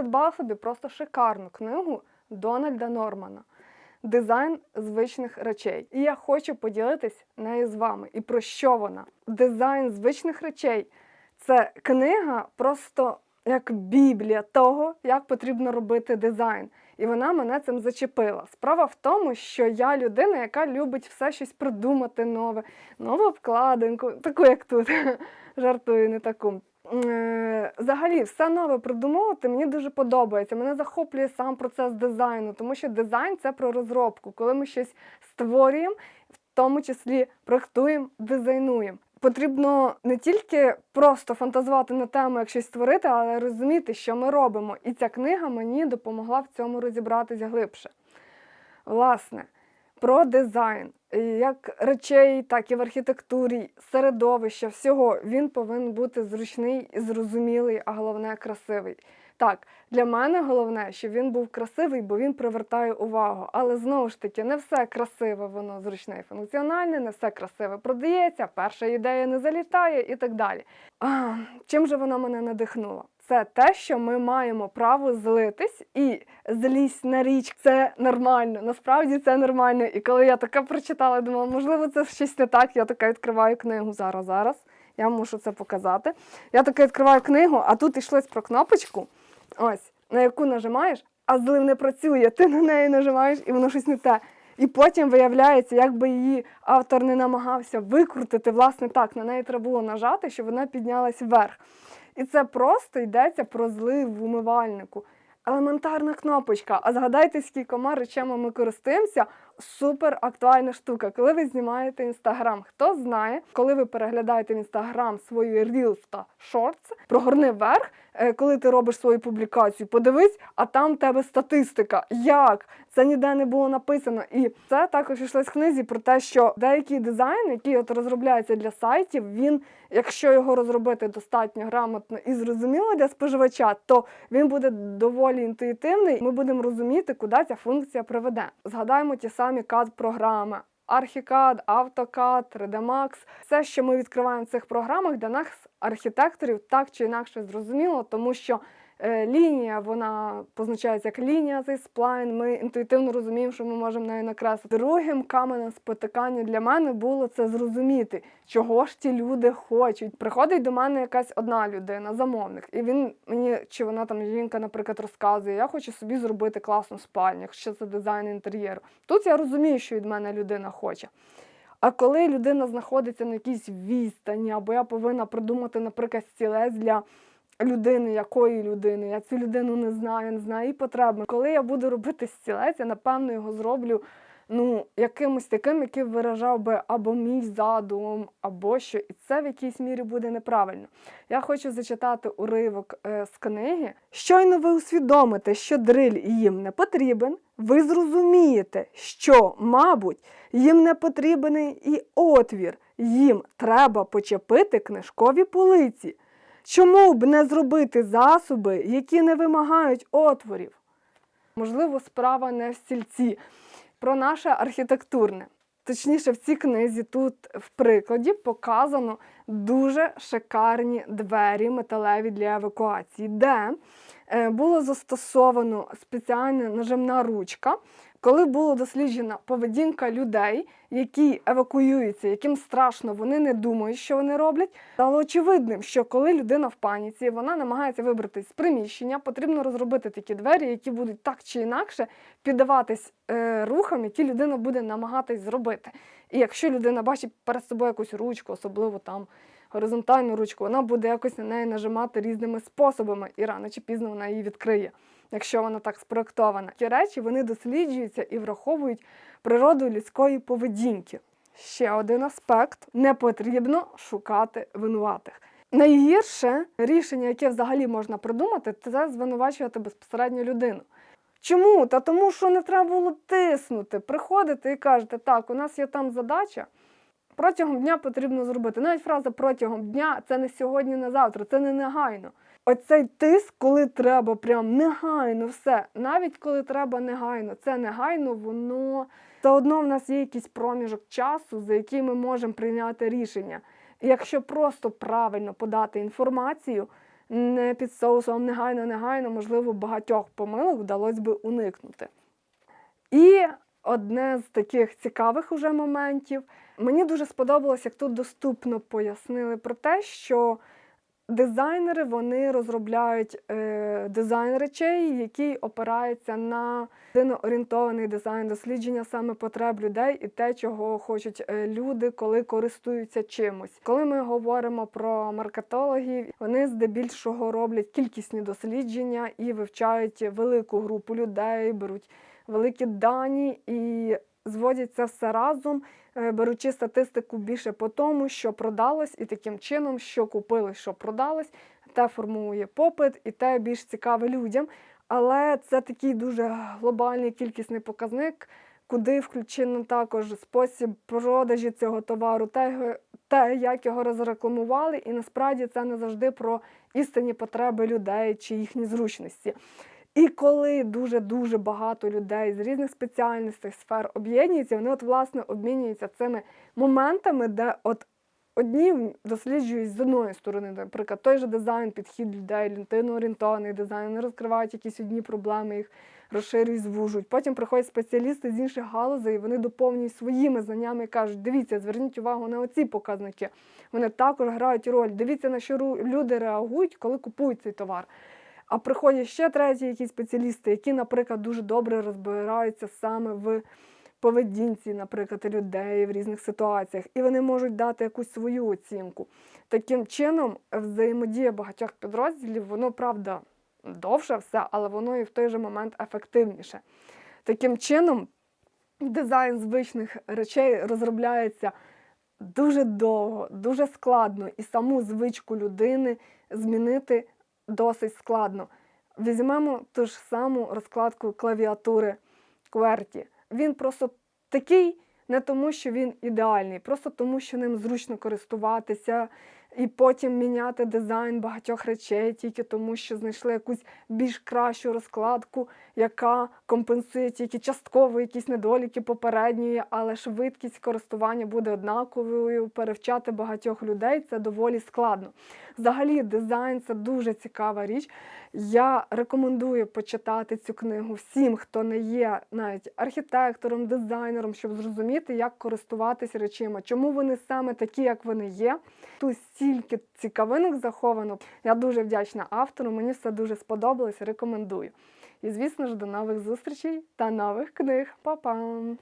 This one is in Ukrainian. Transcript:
придбала собі просто шикарну книгу Дональда Нормана. Дизайн звичних речей. І я хочу поділитись нею з вами. І про що вона? Дизайн звичних речей це книга просто як біблія того, як потрібно робити дизайн. І вона мене цим зачепила. Справа в тому, що я людина, яка любить все щось придумати нове, нову обкладинку, таку як тут. Жартую, не таку. Е, Взагалі, все нове придумувати мені дуже подобається. Мене захоплює сам процес дизайну, тому що дизайн це про розробку, коли ми щось створюємо, в тому числі проектуємо, дизайнуємо. Потрібно не тільки просто фантазувати на тему, як щось створити, але розуміти, що ми робимо. І ця книга мені допомогла в цьому розібратися глибше. Власне, про дизайн, як речей, так і в архітектурі, середовища, всього він повинен бути зручний і зрозумілий, а головне красивий. Так, для мене головне, щоб він був красивий, бо він привертає увагу. Але знову ж таки, не все красиве, воно зручне і функціональне, не все красиве продається, перша ідея не залітає і так далі. А, чим же вона мене надихнула? Це те, що ми маємо право злитись і злість на річ. Це нормально. Насправді це нормально. І коли я таке прочитала, думала, можливо, це щось не так. Я така відкриваю книгу зараз. Зараз я мушу це показати. Я таке відкриваю книгу, а тут йшлось про кнопочку, ось на яку нажимаєш, а злив не працює. Ти на неї нажимаєш, і воно щось не те. І потім виявляється, як би її автор не намагався викрутити, власне так, на неї треба було нажати, щоб вона піднялась вверх. І це просто йдеться про злив в умивальнику. Елементарна кнопочка. А згадайте, скількома речами ми користуємося. Супер актуальна штука. Коли ви знімаєте інстаграм, хто знає, коли ви переглядаєте в інстаграм свої Reels та Shorts, прогорни вверх, е, коли ти робиш свою публікацію, подивись, а там в тебе статистика. Як? Це ніде не було написано. І це також йшлось в книзі про те, що деякий дизайн, який от розробляється для сайтів, він, якщо його розробити достатньо грамотно і зрозуміло для споживача, то він буде доволі інтуїтивний. Ми будемо розуміти, куди ця функція приведе. Згадаємо ті самі CAD-програми. Архікад, Автокад, 3D Max. Все, що ми відкриваємо в цих програмах, для нас, архітекторів, так чи інакше зрозуміло, тому що лінія вона позначається як лінія цей сплайн. Ми інтуїтивно розуміємо, що ми можемо нею накреслити. Другим каменем спотикання для мене було це зрозуміти, чого ж ті люди хочуть. Приходить до мене якась одна людина, замовник, і він мені чи вона там жінка, наприклад, розказує, я хочу собі зробити класну спальню, якщо це дизайн інтер'єру. Тут я розумію, що від мене людина хоче. А коли людина знаходиться на якійсь відстані, або я повинна придумати, наприклад, стілець для людини, якої людини, я цю людину не знаю, не знаю її потреби. Коли я буду робити стілець, я напевно його зроблю ну, якимось таким, який виражав би або мій задум, або що, і це в якійсь мірі буде неправильно. Я хочу зачитати уривок е, з книги. Щойно ви усвідомите, що дриль їм не потрібен, ви зрозумієте, що, мабуть, їм не потрібен і отвір, їм треба почепити книжкові полиці. Чому б не зробити засоби, які не вимагають отворів? Можливо, справа не в стільці. Про наше архітектурне. Точніше, в цій книзі тут в прикладі показано дуже шикарні двері металеві для евакуації, де е, було застосовано спеціальна нажимна ручка, коли було досліджена поведінка людей, які евакуюються, яким страшно, вони не думають, що вони роблять. Стало очевидним, що коли людина в паніці, вона намагається вибратися з приміщення, потрібно розробити такі двері, які будуть так чи інакше піддаватись е, рухам, які людина буде намагатись зробити. І якщо людина бачить перед собою якусь ручку, особливо там горизонтальну ручку, вона буде якось на неї нажимати різними способами, і рано чи пізно вона її відкриє, якщо вона так спроектована. Ті речі вони досліджуються і враховують природу людської поведінки. Ще один аспект: не потрібно шукати винуватих. Найгірше рішення, яке взагалі можна придумати, це звинувачувати безпосередньо людину. Чому? Та тому, що не треба було тиснути. Приходите і кажете, так, у нас є там задача. Протягом дня потрібно зробити. Навіть фраза протягом дня це не сьогодні, не завтра, це не негайно. Оцей тиск, коли треба прям негайно все, навіть коли треба негайно, це негайно, воно все одно в нас є якийсь проміжок часу, за який ми можемо прийняти рішення. І якщо просто правильно подати інформацію, не під соусом, негайно, негайно, можливо, багатьох помилок вдалося би уникнути. І одне з таких цікавих уже моментів. Мені дуже сподобалось, як тут доступно пояснили про те, що дизайнери вони розробляють е, дизайн речей, який опирається на орієнтований дизайн, дослідження саме потреб людей і те, чого хочуть е, люди, коли користуються чимось. Коли ми говоримо про маркетологів, вони здебільшого роблять кількісні дослідження і вивчають велику групу людей, беруть великі дані і зводять це все разом, е, беручи статистику більше по тому, що продалось, і таким чином, що купили, що продалось, те формує попит, і те більш цікаве людям. Але це такий дуже глобальний кількісний показник, куди включено також спосіб продажі цього товару, те, те, як його розрекламували, і насправді це не завжди про істинні потреби людей чи їхні зручності. І коли дуже-дуже багато людей з різних спеціальностей, сфер об'єднуються, вони от власне обмінюються цими моментами, де от одні досліджують з одної сторони, наприклад, той же дизайн, підхід людей, лінтино-орієнтований дизайн, вони розкривають якісь одні проблеми, їх розширюють, звужують. Потім приходять спеціалісти з інших галузей, і вони доповнюють своїми знаннями і кажуть, дивіться, зверніть увагу на оці показники. Вони також грають роль. Дивіться, на що люди реагують, коли купують цей товар. А приходять ще треті якісь спеціалісти, які, наприклад, дуже добре розбираються саме в поведінці, наприклад, людей в різних ситуаціях, і вони можуть дати якусь свою оцінку. Таким чином, взаємодія багатьох підрозділів, воно правда довше все, але воно і в той же момент ефективніше. Таким чином, дизайн звичних речей розробляється дуже довго, дуже складно, і саму звичку людини змінити досить складно. Візьмемо ту ж саму розкладку клавіатури QWERTY. Він просто такий не тому, що він ідеальний, просто тому, що ним зручно користуватися і потім міняти дизайн багатьох речей, тільки тому, що знайшли якусь більш кращу розкладку, яка компенсує тільки частково якісь недоліки попередньої, але швидкість користування буде однаковою. Перевчати багатьох людей це доволі складно. Взагалі, дизайн це дуже цікава річ. Я рекомендую почитати цю книгу всім, хто не є навіть архітектором, дизайнером, щоб зрозуміти, як користуватися речима, чому вони саме такі, як вони є. Тут стільки цікавинок заховано. Я дуже вдячна автору. Мені все дуже сподобалось. Рекомендую. І звісно ж, до нових зустрічей та нових книг. Па-пам!